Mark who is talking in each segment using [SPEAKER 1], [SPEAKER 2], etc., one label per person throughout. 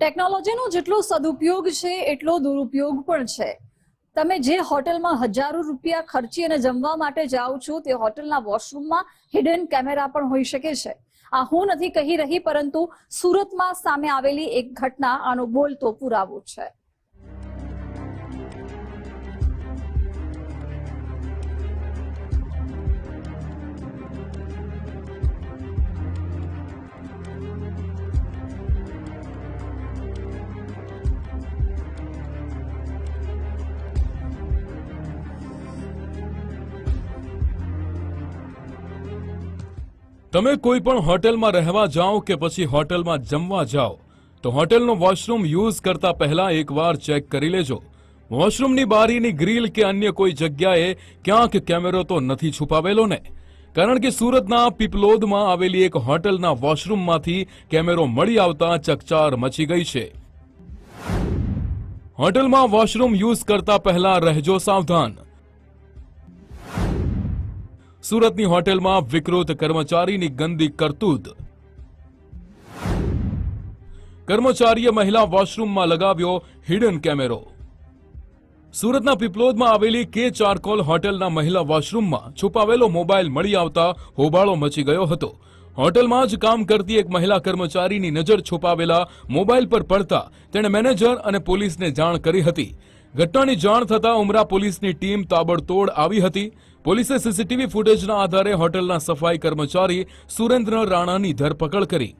[SPEAKER 1] ટેકનોલોજીનો જેટલો સદુપયોગ છે, એટલો દુરુપયોગ પણ છે. તમે જે હોટલમાં હજારો રૂપિયા ખર્ચી અને જમવા માટે જાઓ છો, તે હોટલના વોશરૂમમાં હિડન કેમેરા પણ હોઈ શકે છે. આ હું નથી કહી રહી, પરંતુ સુરતમાં સામે આવેલી એક ઘટના આનો બોલતો પુરાવો છે.
[SPEAKER 2] તમે કોઈ પણ હોટેલમાં રહેવા જાઓ કે પછી હોટલમાં જમવા જાઓ, તો હોટેલનો વોશરૂમ યુઝ કરતા પહેલા એકવાર ચેક કરી લેજો. વોશરૂમની બારીની ગ્રીલ કે અન્ય કોઈ જગ્યાએ ક્યાંક કેમેરો તો નથી છુપાવેલો ને? કારણ કે સુરતના પીપલોદમાં આવેલી એક હોટલના વોશરૂમમાંથી કેમેરો મળી આવતા ચકચાર મચી ગઈ છે. હોટલમાં વોશરૂમ યુઝ કરતા પહેલા રહેજો સાવધાન. સુરતની હોટેલમાં વિકૃત કર્મચારીની ગંદી કરતૂત. કર્મચારીએ મહિલા વોશરૂમમાં લગાવ્યો હિડન કેમેરો સુરતના પીપલોદમાં આવેલી કે ચારકોલ હોટેલના મહિલા વોશરૂમમાં છુપાવેલો મોબાઈલ મળી આવતા હોબાળો મચી ગયો હતો. હોટલમાં જ કામ કરતી એક મહિલા કર્મચારીની નજર છુપાવેલા મોબાઈલ પર પડતા તેણે મેનેજર અને પોલીસને જાણ કરી હતી. ઘટનાની જાણ થતાં ઉમરા પોલીસની ટીમ તાબડતોડ આવી હતી. પોલીસે સીસીટીવી ફૂટેજના આધારે હોટલના સફાઈ કર્મચારી સુરેન્દ્ર રાણાની ધરપકડ કરી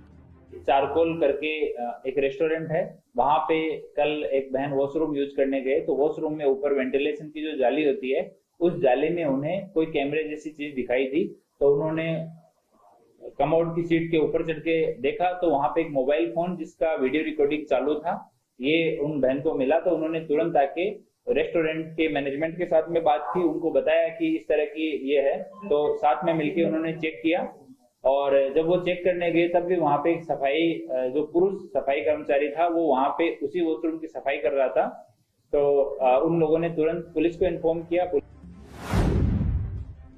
[SPEAKER 3] चारकोल करके अ, एक रेस्टोरेंट है वहां पे कल एक बहन वॉशरूम यूज करने गए तो वॉशरूम में ऊपर वेंटिलेशन की जो जाली होती है उस जाली में उन्हें कोई कैमरे जैसी चीज दिखाई दी तो उन्होंने कमोड की सीट के ऊपर चढ़ के देखा तो वहां पे एक मोबाइल फोन जिसका वीडियो रिकॉर्डिंग चालू था ये उन बहन को मिला तो उन्होंने तुरंत आके रेस्टोरेंट के मैनेजमेंट के साथ में बात की उनको बताया कि इस तरह की ये है तो साथ में मिलके उन्होंने चेक किया और जब वो चेक करने गए तब भी वहां पे एक सफाई अ, जो पुरुष सफाई कर्मचारी था वो वहां पे उसी वॉशरूम की सफाई कर रहा था तो अ, उन लोगों ने तुरंत पुलिस को इन्फॉर्म किया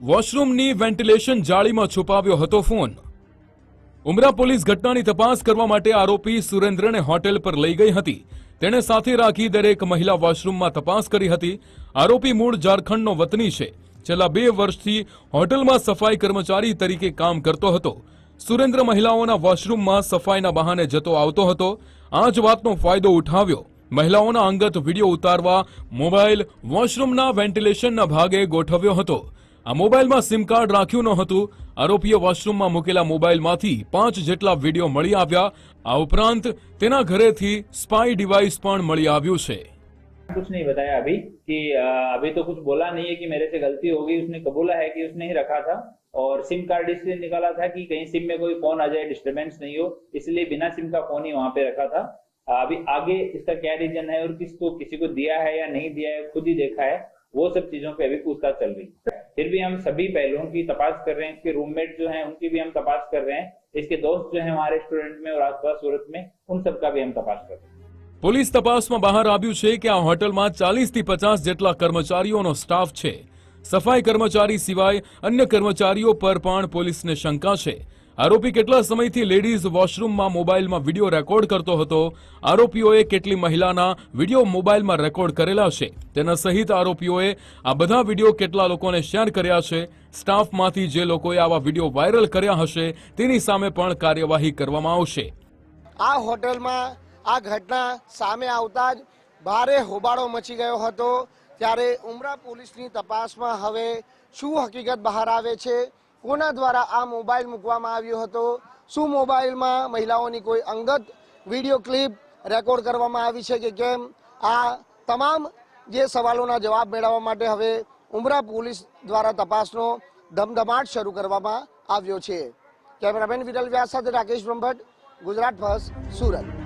[SPEAKER 2] વોશરૂમની વેન્ટિલેશન જાળીમાં છુપાવ્યો હતો ફોન ઉમરા પોલીસ ઘટનાની તપાસ કરવા માટે આરોપી સુરેન્દ્રને હોટેલ પર લઈ ગઈ હતી તેણે સાથે રાખી દરેક મહિલા વોશરૂમમાં તપાસ કરી હતી. આરોપી મૂળ ઝારખંડનો વતની છે. છેલ્લા બે વર્ષથી હોટલમાં સફાઈ કર્મચારી તરીકે કામ કરતો હતો. સુરેન્દ્ર મહિલાઓના વોશરૂમમાં સફાઈના બહાને જતો આવતો હતો. આ જ વાતનો ફાયદો ઉઠાવ્યો. મહિલાઓના અંગત વીડિયો ઉતારવા મોબાઈલ વોશરૂમના વેન્ટિલેશનના ભાગે ગોઠવ્યો હતો. આ મોબાઈલમાં સિમ કાર્ડ રાખ્યું ન હતું આરોપીએ વોશરૂમમાં મૂકેલા મોબાઈલમાંથી પાંચ જેટલા વિડીયો મળી આવ્યા આ ઉપરાંત તેના ઘરેથી સ્પાય ડિવાઇસ પણ મળી આવ્યું છે
[SPEAKER 3] कुछ नहीं बताया अभी कि अ, अभी तो कुछ बोला नहीं है कि मेरे से गलती हो गई उसने कबूला है कि उसने ही रखा था और सिम कार्ड इसलिए निकाला था कि कहीं सिम में कोई फोन आ जाए डिस्टरबेंस नहीं हो इसलिए बिना सिम का फोन ही वहां पे रखा था अ, अभी आगे इसका क्या रीजन है और किसको किसी को दिया है या नहीं दिया है खुद ही देखा है वो सब चीजों पे अभी पूछताछ चल रही है फिर भी हम सभी पहलुओं की तपास कर रहे हैं इसके रूममेट जो हैं उनकी भी हम तपास कर रहे हैं इसके दोस्त जो हैं हमारे रेस्टोरेंट में और आसपास सूरत में उन सब का भी हम तपास कर रहे हैं
[SPEAKER 2] પોલીસ તપાસમાં બહાર આવ્યું છે કે આ હોટલમાં ચાલીસથી પચાસ જેટલા કર્મચારીઓનો સ્ટાફ છે સફાઈ કર્મચારી સિવાય અન્ય કર્મચારીઓ પર પણ પોલીસને શંકા છે આરોપી કેટલા સમયથી લેડીઝ વોશરૂમમાં મોબાઈલમાં વીડિયો રેકોર્ડ કરતો હતો? આરોપીઓએ કેટલી મહિલાના વીડિયો મોબાઈલમાં રેકોર્ડ કરેલા છે? તેના સહિત આરોપીઓએ આ બધા વીડિયો કેટલા લોકોને શેર કર્યા છે? સ્ટાફમાંથી જે લોકોએ આવા વીડિયો વાયરલ કર્યા હશે, તેની સામે પણ કાર્યવાહી કરવામાં આવશે.
[SPEAKER 4] આ હોટલમાં આ ઘટના સામે આવતા જ ભારે હોબાળો મચી ગયો હતો. ત્યારે ઉમરા પોલીસની તપાસમાં હવે શું હકીકત બહાર આવે છે? કોના દ્વારા આ મોબાઈલ મૂકવામાં આવ્યો હતો. શું મોબાઈલમાં મહિલાઓની કોઈ અંગત વીડિયો ક્લિપ રેકોર્ડ કરવામાં આવી છે કે કેમ? આ તમામ જે સવાલોના જવાબ મેળવવા માટે હવે ઉમરા પોલીસ દ્વારા તપાસનો ધમધમાટ શરૂ કરવામાં આવ્યો છે. કેમેરામેન વિરલ વ્યાસ સાથે રાકેશ બ્રહ્મભટ્ટ, ગુજરાત ફર્સ્ટ, સુરત.